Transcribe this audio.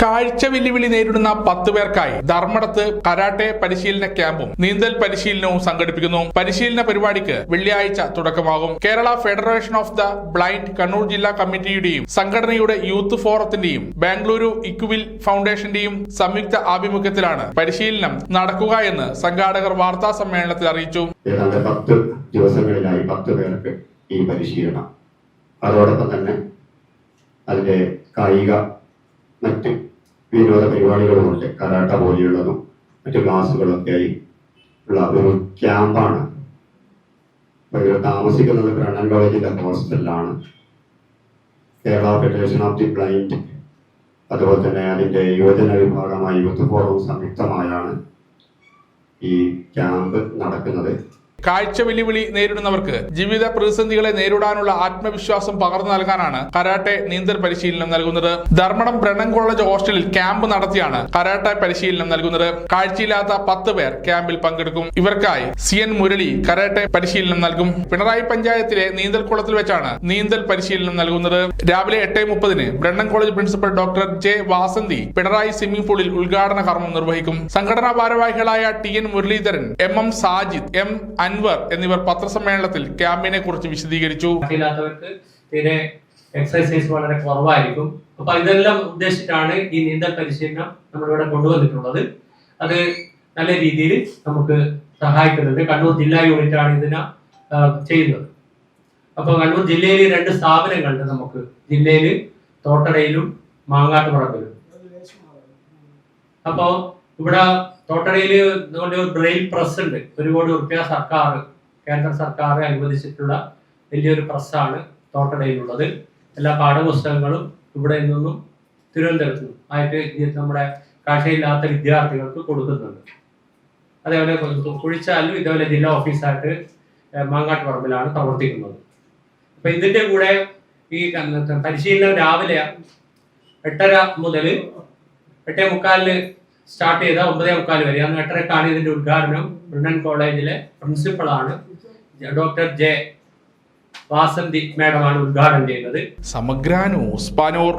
കാഴ്ച വെല്ലുവിളി നേരിടുന്ന പത്ത് പേർക്കായി ധർമ്മടത്ത് കരാട്ടെ പരിശീലന ക്യാമ്പും നീന്തൽ പരിശീലനവും സംഘടിപ്പിക്കുന്നു. പരിശീലന പരിപാടിക്ക് വെള്ളിയാഴ്ച തുടക്കമാകും. Kerala federation of the blind Kannur ജില്ലാ കമ്മിറ്റിയുടെയും സംഘടനയുടെ യൂത്ത് ഫോറത്തിന്റെയും ബാംഗ്ലൂരു ഇക്വിൽ ഫൗണ്ടേഷന്റെയും സംയുക്ത ആഭിമുഖ്യത്തിലാണ് പരിശീലനം നടക്കുക എന്ന് സംഘാടകർ വാർത്താ സമ്മേളനത്തിൽ അറിയിച്ചു. ദിവസങ്ങളിലായി പത്ത് പേർക്ക് ഈ പരിശീലനം. അതോടൊപ്പം തന്നെ അതിന്റെ കായിക മറ്റ് വിനോദ പരിപാടികളുമുണ്ട്. കരാട്ട പോലെയുള്ളതും മറ്റു ക്ലാസ്സുകളൊക്കെയായി ഉള്ള ഒരു ക്യാമ്പാണ്. താമസിക്കുന്നത് ബ്രണ്ണൻ കോളേജിന്റെ ഹോസ്റ്റലിലാണ്. Kerala federation of the blind. അതുപോലെ തന്നെ അതിന്റെ യുവജന വിഭാഗമായ യൂത്ത് ഫോറം സംയുക്തമായാണ് ഈ ക്യാമ്പ് നടക്കുന്നത്. കാഴ്ച വെല്ലുവിളി നേരിടുന്നവർക്ക് ജീവിത പ്രതിസന്ധികളെ നേരിടാനുള്ള ആത്മവിശ്വാസം പകർന്നു നൽകാനാണ് കരാട്ടെ നീന്തൽ പരിശീലനം നൽകുന്നത്. ധർമ്മടം ബ്രണ്ണൻ കോളേജ് ഹോസ്റ്റലിൽ ക്യാമ്പ് നടത്തിയാണ് കരാട്ടെ പരിശീലനം നൽകുന്നത്. കാഴ്ചയില്ലാത്ത പത്ത് പേർ ക്യാമ്പിൽ പങ്കെടുക്കും. ഇവർക്കായി സി എൻ മുരളി കരാട്ടെ പരിശീലനം നൽകും. പിണറായി പഞ്ചായത്തിലെ നീന്തൽ കുളത്തിൽ വെച്ചാണ് നീന്തൽ പരിശീലനം നൽകുന്നത്. രാവിലെ എട്ട് മുപ്പതിന് Brennen college principal doctor J Vasanthi Pinarayi swimming പൂളിൽ ഉദ്ഘാടന കർമ്മം നിർവഹിക്കും. സംഘടനാ ഭാരവാഹികളായ T N Muraleedharan M M Sajid M Anwar എന്നിവർ പത്രസമ്മേളനത്തിൽ ക്യാമ്പിനെ കുറിച്ച് വിശദീകരിച്ചു. തീരെ എക്സസൈസ് വളരെ കുറവായിരിക്കും. അപ്പൊ ഇതെല്ലാം ഉദ്ദേശിച്ചിട്ടാണ് ഈ നീന്തൽ പരിശീലനം നമ്മളിവിടെ കൊണ്ടുവന്നിട്ടുള്ളത്. അത് നല്ല രീതിയിൽ നമുക്ക് സഹായിക്കുന്നുണ്ട്. കണ്ണൂർ ജില്ലാ യൂണിറ്റ് ആണ് ഇതിനെ ചെയ്യുന്നത്. അപ്പൊ കണ്ണൂർ ജില്ലയിൽ രണ്ട് സ്ഥാപനങ്ങളുണ്ട് നമുക്ക്. ജില്ലയിൽ തോട്ടടയിലും മാങ്ങാട്ടുപുറത്തിലും. അപ്പോ ഇവിടെ തോട്ടടയിൽ ഒരു ബ്രെയിൽ പ്രസ് ഉണ്ട്. ഒരു കോടി റുപ്യ സർക്കാർ കേന്ദ്ര സർക്കാർ അനുവദിച്ചിട്ടുള്ള വലിയൊരു പ്രസ്സാണ് തോട്ടടയിലുള്ളത്. എല്ലാ പാഠപുസ്തകങ്ങളും ഇവിടെ നിന്നും തിരുവനന്തപുരത്ത് നിന്നും ആയിട്ട് നമ്മുടെ കാഴ്ചയില്ലാത്ത വിദ്യാർത്ഥികൾക്ക് കൊടുക്കുന്നുണ്ട്. അതേപോലെ കുഴിച്ചാലും ഇതേപോലെ ജില്ലാ ഓഫീസായിട്ട് മാങ്ങാട്ട് പറമ്പിലാണ് പ്രവർത്തിക്കുന്നത്. അപ്പൊ ഇതിന്റെ കൂടെ ഈ പരിശീലനം രാവിലെ എട്ടര മുതൽ എട്ടേ മുക്കാലിന് സ്റ്റാർട്ട് ചെയ്ത ഒമ്പതേ മുക്കാൽ വരെ. അന്ന് എട്ടരക്കാണ് ഇതിന്റെ ഉദ്ഘാടനം ബ്രണ്ടൻ കോളേജിലെ പ്രിൻസിപ്പളാണ്. ഡോക്ടർ ജെ വാസന്തി മാഡമാണ് ഉദ്ഘാടനം ചെയ്യുന്നത്. സമഗ്രാനോ ന്യൂസ് പാനൂർ